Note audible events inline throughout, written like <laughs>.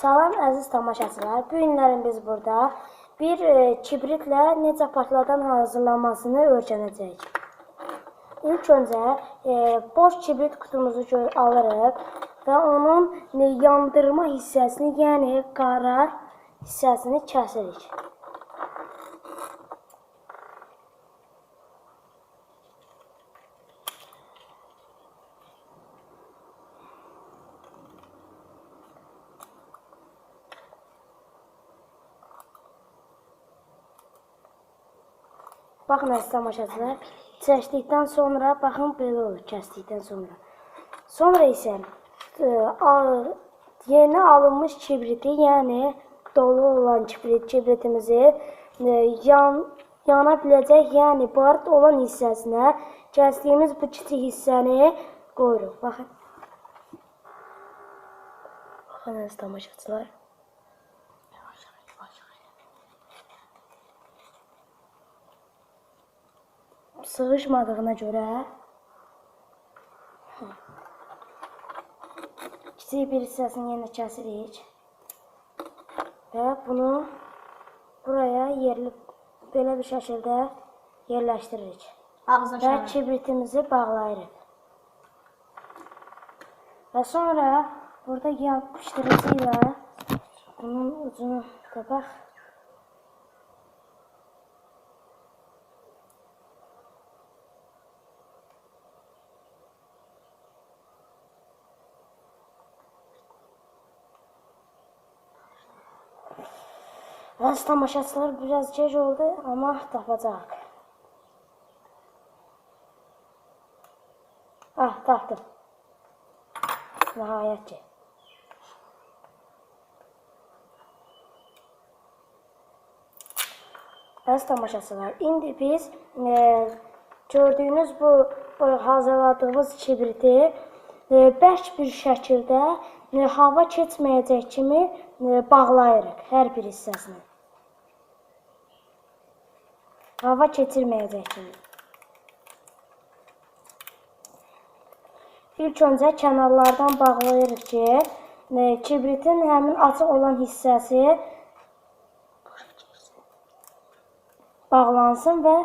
Salam əziz tamaşaçılar. Bu günlərin biz burada bir e, kibritlə necə partladan hazırlanmasını öyrənəcəyik. İlk öncə e, boş kibrit kutumuzu gö- alırıq və onun yandırma hissəsini, yəni qara hissəsini kəsirik. Baxın əziz tamaşaçılar, çəkdikdən sonra baxın belə olur kəsdikdən sonra. Sonra isə e, al- yeni alınmış kibriti, yəni dolu olan kibrit kibritimizi e, yan yana biləcək, yəni bart olan hissəsinə kəsdiyimiz bu kiçik hissəni qoyuruq. Baxın. Baxın əziz tamaşaçılar. Sığışmadığına görə kiçik bir hissəsini yenə kəsirik və bunu buraya yerli belə bir şəkildə yerləşdiririk Ağzına və kibritimizi bağlayırıq. Və sonra burada yapışdırıcı ilə bunun ucunu da Bəzi tamaşaçılar biraz gec oldu, amma tapacaq. Ah, tapdım. Nəhayət ki. Əziz tamaşaçılar, indi biz e, gördüyünüz bu, bu hazırladığımız kibriti e, bərk bir şəkildə e, hava keçməyəcək kimi e, bağlayırıq hər bir hissəsini. Hava kimi. İlk öncə kənarlardan bağlayırıq ki, e, kibritin həmin açıq olan hissəsi bağlansın və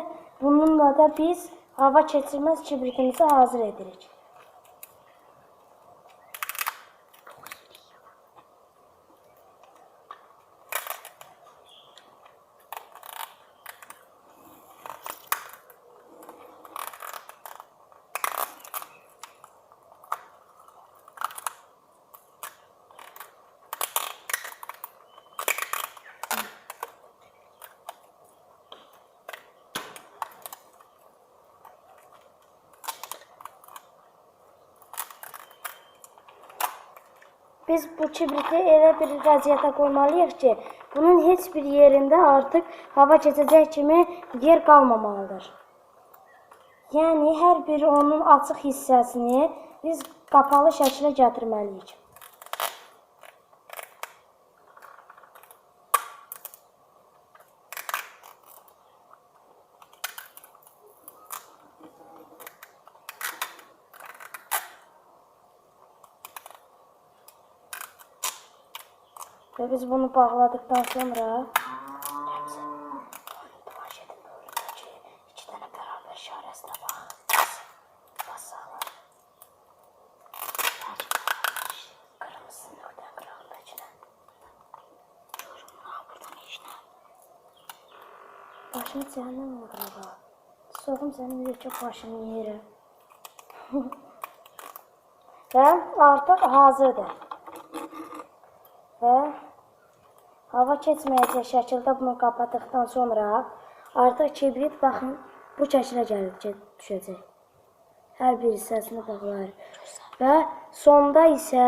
bununla da biz hava keçirməz kibritimizi hazır edirik. Biz bu kibriti elə bir vəziyyətə qoymalıyıq ki, bunun heç bir yerində artıq hava keçəcək kimi yer qalmamalıdır. Yəni hər bir onun açıq hissəsini biz qapalı şəklə gətirməliyik. Görüm, ha, burada ne işlə? Başını cəhənnəm olur. Soğum sənin yekə başını yeri. <laughs> Və artıq hazırdır. Və hava keçməyəcək şəkildə bunu kapatdıqdan sonra artıq kibrit baxın bu şəklə gəlib düşəcək. Hər bir hissəsini bağlayır. Və sonda isə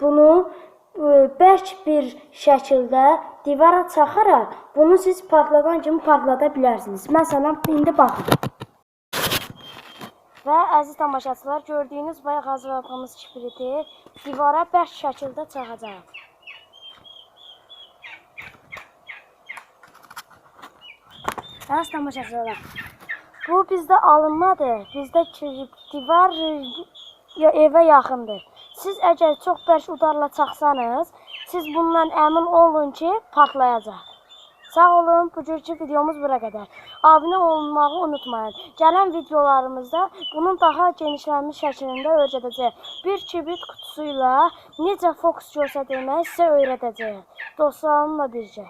bunu e, bərk bir şəkildə divara çaxaraq bunu siz partladan kimi partlada bilərsiniz. Məsələn, indi baxın. Və əziz tamaşaçılar, gördüyünüz bayaq hazırladığımız kibriti divara bərk şəkildə çaxacağıq. Tamaşaçılar, bu bizdə alınmadır. Bizdə divar ya evə yaxındır. Siz əgər çox bərk udarla çaxsanız, siz bundan əmin olun ki, partlayacaq. Sağ olun, bugünkü videomuz bura qədər. Abunə olmağı unutmayın. Gələn videolarımızda bunun daha genişlənmiş şəklində öyrədəcəyik. Bir kibrit kutusuyla necə fokus göstərmək sizə öyrədəcəyik. Dostlarımla birgə.